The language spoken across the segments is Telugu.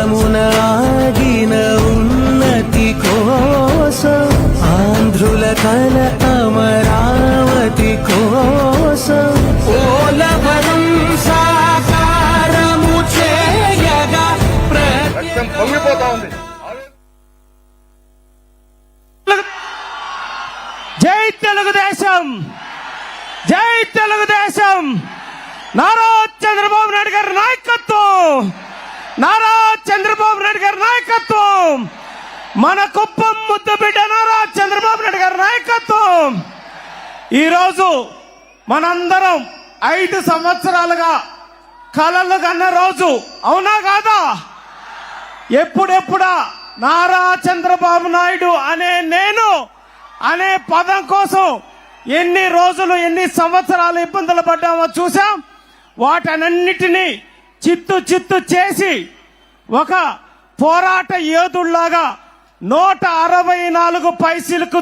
మార్గమున ఆగిన ఉన్నతి కోసం ఆంధ్రుల కల అమరావతి కోసం. ఓలవరం సాకారము చేయగా ప్రత్యం పొంగిపోతా ఉంది. జై తెలుగుదేశం! జై తెలుగుదేశం! నారా చంద్రబాబు నాయుడు గారి నాయకత్వం! నారా చంద్రబాబు నాయుడు గారి నాయకత్వం. మన కుప్పం ముద్దు బిడ్డ నారా చంద్రబాబు నాయుడు గారి నాయకత్వం. ఈరోజు మనందరం ఐదు సంవత్సరాలుగా కలలు కన్న రోజు అవునా కాదా? ఎప్పుడెప్పుడా నారా చంద్రబాబు నాయుడు అనే నేను అనే పదం కోసం ఎన్ని రోజులు ఎన్ని సంవత్సరాలు ఇబ్బందులు పడ్డామో చూసాం వాటన్నిటినీ చిత్తు చిత్తు చేసి ఒక పోరాట యోధుల్లాగా నూట అరవై నాలుగు పైసలకు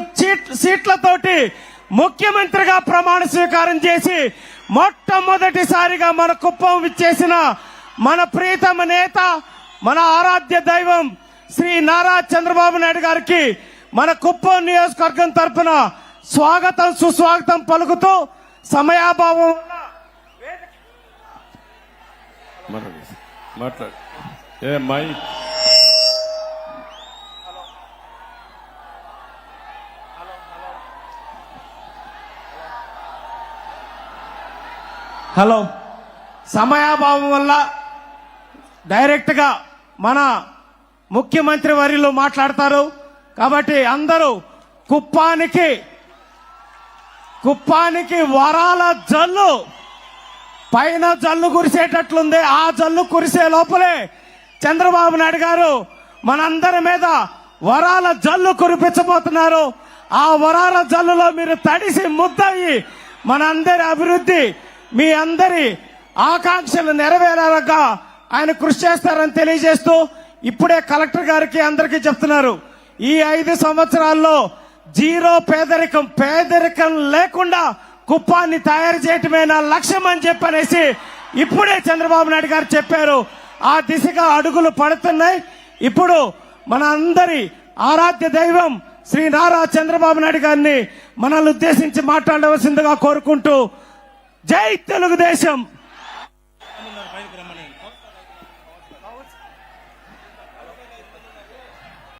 సీట్లతోటి ముఖ్యమంత్రిగా ప్రమాణ స్వీకారం చేసి మొట్టమొదటిసారిగా మన కుప్పం విచ్చేసిన మన ప్రీతమ నేత మన ఆరాధ్య దైవం శ్రీ నారా చంద్రబాబు నాయుడు గారికి మన కుప్పం నియోజకవర్గం తరపున స్వాగతం సుస్వాగతం పలుకుతూ సమయాభావం వల్ల మాట్లాడు. మాట్లాడు. ఏ మై హలో. సమయాభావం వల్ల డైరెక్ట్గా మన ముఖ్యమంత్రి వర్యులు మాట్లాడతారు. కాబట్టి అందరూ కుప్పానికి కుప్పానికి వరాల జల్లు. పైన జల్లు కురిసేటట్లుంది. ఆ జల్లు కురిసే లోపలే చంద్రబాబు నాయుడు గారు మనందరి మీద వరాల జల్లు కురిపించబోతున్నారు. ఆ వరాల జల్లులో మీరు తడిసి ముద్దయి మనందరి అభివృద్ధి మీ అందరి ఆకాంక్షలు నెరవేరాక ఆయన కృషి చేస్తారని తెలియజేస్తూ ఇప్పుడే కలెక్టర్ గారికి అందరికీ చెప్తున్నారు. ఈ ఐదు సంవత్సరాల్లో జీరో పేదరికం పేదరికం లేకుండా కుప్పాన్ని తయారు చేయటమే నా లక్ష్యం అని చెప్పనేసి ఇప్పుడే చంద్రబాబు నాయుడు గారు చెప్పారు. ఆ దిశగా అడుగులు పడుతున్నాయి. ఇప్పుడు మన అందరి ఆరాధ్య దైవం శ్రీ నారా చంద్రబాబు నాయుడు గారిని మనల్ని ఉద్దేశించి మాట్లాడవలసిందిగా కోరుకుంటూ జై తెలుగుదేశం.